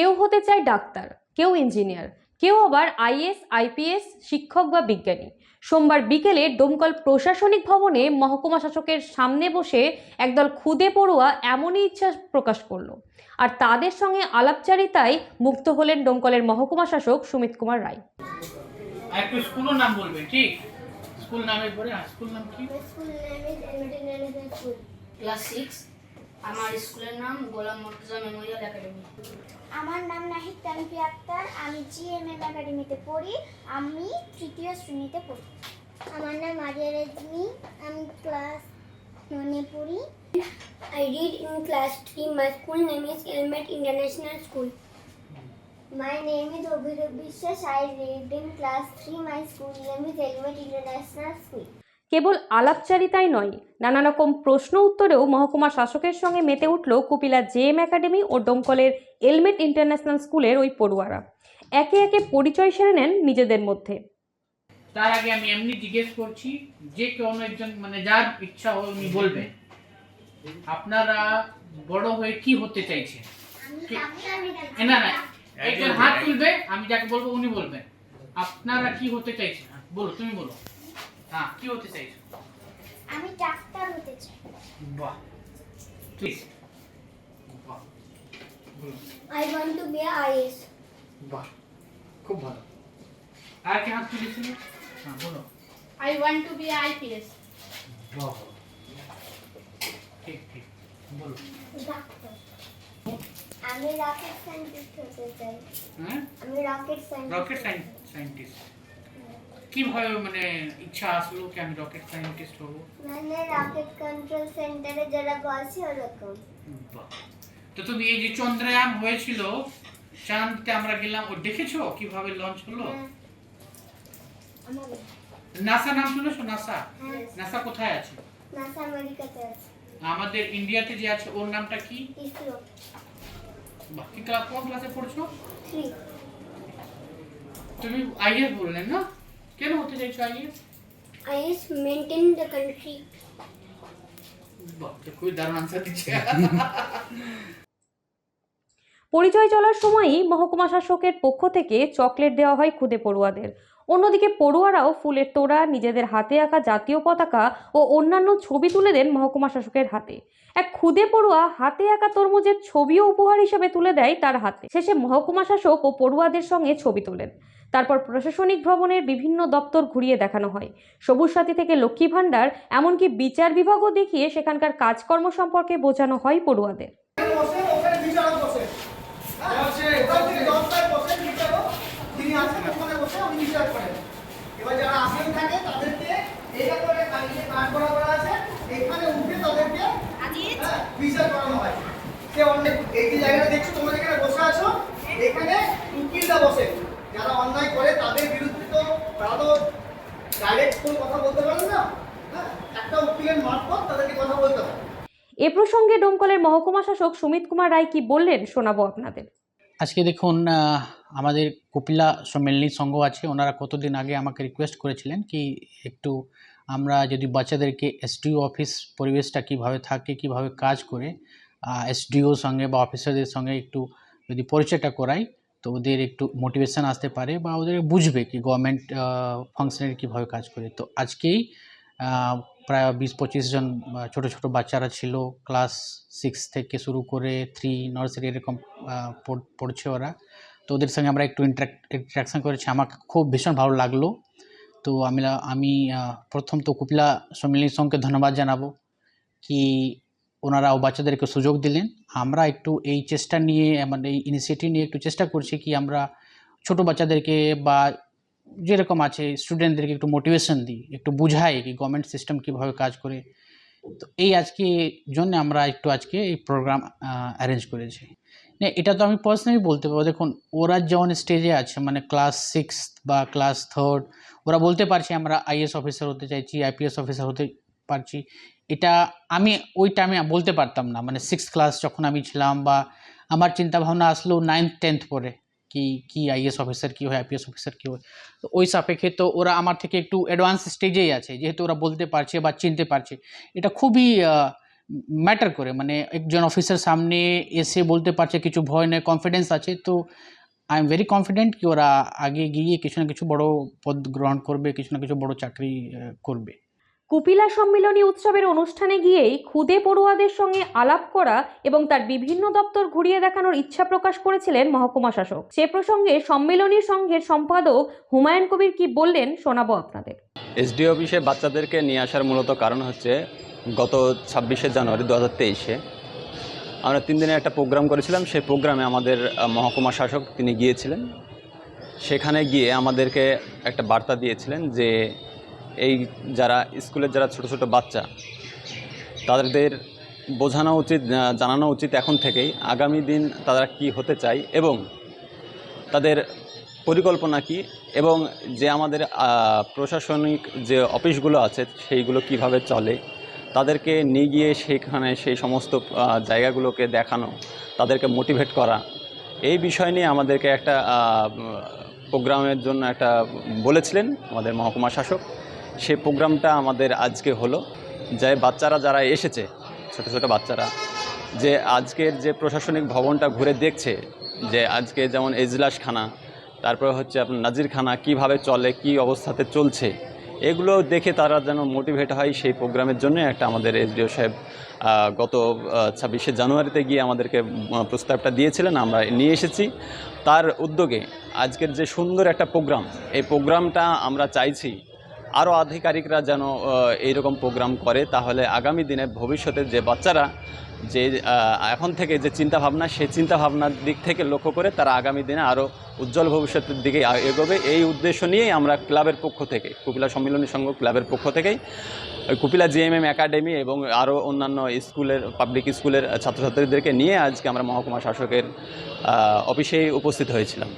কেউ হতে চায় ডাক্তার কেউ ইঞ্জিনিয়ার কেউ আবার আইএস আইপিএস শিক্ষক বা বিজ্ঞানী। সোমবার বিকেলে ডোমকল প্রশাসনিক ভবনে মহকুমা শাসকের সামনে বসে একদল খুদে পড়ুয়া এমনই ইচ্ছা প্রকাশ করল। আর তাদের সঙ্গে আলাপচারিতায় মুক্ত হলেন ডোমকলের মহকুমা শাসক সুমিত কুমার রায়। একটু স্কুলের নাম বলবে ঠিক? স্কুল নামের পরে স্কুল নাম কি? School. Class six? আমার স্কুলের নাম গোলাম মর্তজা মেমোরিয়াল একাডেমি। আমার নাম নাহিদ তানফি আক্তার আমি জিএমএম একাডেমিতে পড়ি আমি তৃতীয় শ্রেণীতে পড়ি। আমার নাম আরিয়া রেজমি আমি ক্লাস নয়ে পড়ি। I read in class three my school name is Elmet international school my name is Abhirup Biswas I read in class three my school name is Elmet international school কেবল আলাপচারিতাই নয় নানা রকম প্রশ্ন উত্তরেও মহকুমা শাসকের সঙ্গে মেতে উঠল কুপিলা জেএম একাডেমি ও ডোমকলের এলমেট ইন্টারন্যাশনাল স্কুলের ওই পড়ুয়ারা। একে একে পরিচয় সেরে নেন নিজেদের মধ্যে। তার আগে আমি এমনি জিজ্ঞেস করছি যে কোনো একজন মানে যার ইচ্ছা হয় উনি বলবেন। আপনারা বড় হয়ে কি হতে চাইছেন? না না একজন হাত তুলবে আমি যাকে বলব উনি বলবেন। আপনারা কি হতে চাইছেন? বলো তুমি বলো। হ্যাঁ কি হতে চাইছো? আমি ডাক্তার হতে চাই। বাহ। প্লিজ বাহ। want to be a IAS. বাহ। খুব ভালো। আর কি হাত তুলেছিল? হ্যাঁ বলো। I want to be IPS বাহ। ঠিক ঠিক। বলো। ডাক্তার। আমি রকেট সায়েন্টিস্ট হতে চাই। হ্যাঁ? আমি রকেট সায়েন্টিস্ট রকেট সায়েন্টিস্ট কীভাবে মানে ইচ্ছা আসলো কি আমি রকেট সায়েন্টিস্ট হব? মানে রকেট কন্ট্রোল সেন্টারে যারা বসে ওরকম। তো তুমি এই যে চন্দ্রয়ান হয়েছিল চাঁদতে আমরা গেলাম ও দেখেছ কীভাবে লঞ্চ হলো? হ্যাঁ। নাসা নাম শুনেছো? নাসা হ্যাঁ। নাসা কোথায় আছে? নাসা আমেরিকাতে আছে। আমাদের ইন্ডিয়াতে যে আছে ওর নামটা কি? ইসরো। বাহ, কি ক্লাস কোন ক্লাসে পড়ছো? থ্রি তুমি আইএস বললেন না? কেন হতে চাইছো IAS? IAS maintain the country. তো খুবই দারুণ আনসার দিচ্ছে। পরিচয় চলার সময়ই মহকুমা শাসকের পক্ষ থেকে চকলেট দেওয়া হয় খুদে পড়ুয়াদের। অন্যদিকে পড়ুয়ারাও ফুলের তোড়া নিজেদের হাতে আঁকা জাতীয় পতাকা ও অন্যান্য ছবি তুলে দেন মহকুমা শাসকের হাতে। এক খুদে পড়ুয়া হাতে আঁকা তরমুজের ছবিও উপহার হিসেবে তুলে দেয় তার হাতে। শেষে মহকুমা শাসক ও পড়ুয়াদের সঙ্গে ছবি তোলেন। তারপর প্রশাসনিক ভবনের বিভিন্ন দপ্তর ঘুরিয়ে দেখানো হয়। সবুজ সাথী থেকে লক্ষ্মী ভাণ্ডার, এমনকি বিচার বিভাগও দেখিয়ে সেখানকার কাজকর্ম সম্পর্কে বোঝানো হয় পড়ুয়াদের। যারা এখানে বসে। যারা অন্যায় করে তাদের বিরুদ্ধে তো তারা তো ডাইরেক্ট কোনো কথা বলতে পারেন না? হ্যাঁ একটা উকিলের মারফত তাদেরকে কথা বলতে হয় এ প্রসঙ্গে ডোমকলের মহকুমা শাসক সুমিত কুমার রায় কি বললেন শোনাবো আপনাদের। আজকে দেখুন আমাদের কপিলা সম্মেলনী সংঘ আছে। ওনারা কতদিন আগে আমাকে রিকোয়েস্ট করেছিলেন কি একটু আমরা যদি বাচ্চাদেরকে এসডিও অফিস পরিবেশটা কীভাবে থাকে কীভাবে কাজ করে এসডিও সঙ্গে বা অফিসারদের সঙ্গে একটু যদি পরিচয়টা করাই তো ওদের একটু মোটিভেশান আসতে পারে বা ওদের বুঝবে কি গভর্নমেন্ট ফাংশনের কীভাবে কাজ করে। তো আজকেই প্রায় বিশ পঁচিশ জন ছোট ছোট বাচ্চারা ছিল ক্লাস সিক্স থেকে শুরু করে থ্রি নার্সারি এরকম পড়- পড়ছে ওরা। তো ওদের সঙ্গে আমরা একটু ইন্টারাকশান করেছি। আমাকে খুব ভীষণ ভালো লাগল। তো আমি আমি প্রথম তো কুপিলা সম্মিলনী সঙ্গে ধন্যবাদ জানাব কি ওনারা ও বাচ্চাদেরকে সুযোগ দিলেন। আমরা একটু এই চেষ্টা নিয়ে মানে এই ইনিশিয়েটিভ নিয়ে একটু চেষ্টা করছি কি আমরা ছোট বাচ্চাদেরকে বা যেরকম আছে স্টুডেন্টদেরকে একটু মোটিভেশন দিই, একটু বুঝাই কি গভর্নমেন্ট সিস্টেম কীভাবে কাজ করে। তো এই আজকে জন্য আমরা একটু আজকে এই প্রোগ্রাম অ্যারেঞ্জ করেছি। না, এটা তো আমি পার্সোনালি বলতে পারব। দেখুন, ওরা যেমন স্টেজে আছে মানে ক্লাস সিক্স বা ক্লাস থার্ড ওরা বলতে পারছে আমরা আইএস অফিসার হতে চাইছি আইপিএস অফিসার হতে পারছি। এটা আমি ওই টাইমে বলতে পারতাম না। মানে সিক্স ক্লাস যখন আমি ছিলাম বা আমার চিন্তা ভাবনা আসলো নাইন্থ টেন্থ পরে কি কি আইএস অফিসার কী হয় আইপিএস অফিসার কী হয়। তো ওই সাপেক্ষে তো ওরা আমার থেকে একটু অ্যাডভান্স স্টেজেই আছে, যেহেতু ওরা বলতে পারছে বা চিনতে পারছে। এটা খুবই ম্যাটার করে। মানে একজন অফিসার সামনে এসে বলতে পারছে কিছু ভয় নেই কনফিডেন্স আছে। তো আই এম ভেরি কনফিডেন্ট কি ওরা আগে গিয়ে কিছু না কিছু বড় পদ গ্রহণ করবে, কিছু না কিছু বড় চাকরি করবে। কুপিলা সম্মিলনী উৎসবের অনুষ্ঠানে গিয়েই খুদে পড়ুয়াদের সঙ্গে আলাপ করা এবং তার বিভিন্ন দপ্তর ঘুরিয়ে দেখানোর ইচ্ছা প্রকাশ করেছিলেন মহকুমা শাসক। সে প্রসঙ্গে সম্মিলনী সংঘের সম্পাদক হুমায়ুন কবির কি বললেন শোনাবো আপনাদের। এসডি অফিসে বাচ্চাদেরকে নিয়ে আসার মূলত কারণ হচ্ছে গত ছাব্বিশে জানুয়ারি দু হাজার তেইশে আমরা তিন দিনের একটা প্রোগ্রাম করেছিলাম। সেই প্রোগ্রামে আমাদের মহকুমা শাসক তিনি গিয়েছিলেন। সেখানে গিয়ে আমাদেরকে একটা বার্তা দিয়েছিলেন যে এই যারা স্কুলের যারা ছোট ছোট বাচ্চা, তাদের বোঝানো উচিত জানানো উচিত এখন থেকেই আগামী দিন তারা কি হতে চায় এবং তাদের পরিকল্পনা কি এবং যে আমাদের প্রশাসনিক যে অফিসগুলো আছে সেইগুলো কীভাবে চলে, তাদেরকে নিয়ে গিয়ে সেখানে সেই সমস্ত জায়গাগুলোকে দেখানো, তাদেরকে মোটিভেট করা, এই বিষয় নিয়ে আমাদেরকে একটা প্রোগ্রামের জন্য একটা বলেছিলেন আমাদের মহকুমা শাসক। সেই প্রোগ্রামটা আমাদের আজকে হলো। যে বাচ্চারা যারা এসেছে, ছোট ছোট বাচ্চারা, যে আজকের যে প্রশাসনিক ভবনটা ঘুরে দেখছে, যে আজকে যেমন এজলাসখানা, তারপরে হচ্ছে আপনার নাজিরখানা, কীভাবে চলে, কি অবস্থাতে চলছে, এগুলো দেখে তারা যেন মোটিভেট হয় সেই প্রোগ্রামের জন্য একটা আমাদের এসডিও সাহেব গত ছাব্বিশে জানুয়ারিতে গিয়ে আমাদেরকে প্রস্তাবটা দিয়েছিলেন, আমরা নিয়ে এসেছি। তার উদ্যোগে আজকের যে সুন্দর একটা প্রোগ্রাম, এই প্রোগ্রামটা আমরা চাইছি আরও আধিকারিকরা যেন এইরকম প্রোগ্রাম করে, তাহলে আগামী দিনে ভবিষ্যতে যে বাচ্চারা, যে এখন থেকে যে চিন্তাভাবনা, সেই চিন্তাভাবনার দিক থেকে লক্ষ্য করে তারা আগামী দিনে আরও উজ্জ্বল ভবিষ্যতের দিকে এগোবে। এই উদ্দেশ্য নিয়েই আমরা ক্লাবের পক্ষ থেকে, কুপিলা সম্মিলনী সংঘ ক্লাবের পক্ষ থেকেই, কুপিলা জিএমএম একাডেমি এবং আরও অন্যান্য স্কুলের, পাবলিক স্কুলের ছাত্রছাত্রীদেরকে নিয়ে আজকে আমরা মহকুমা শাসকের অফিসেই উপস্থিত হয়েছিলাম।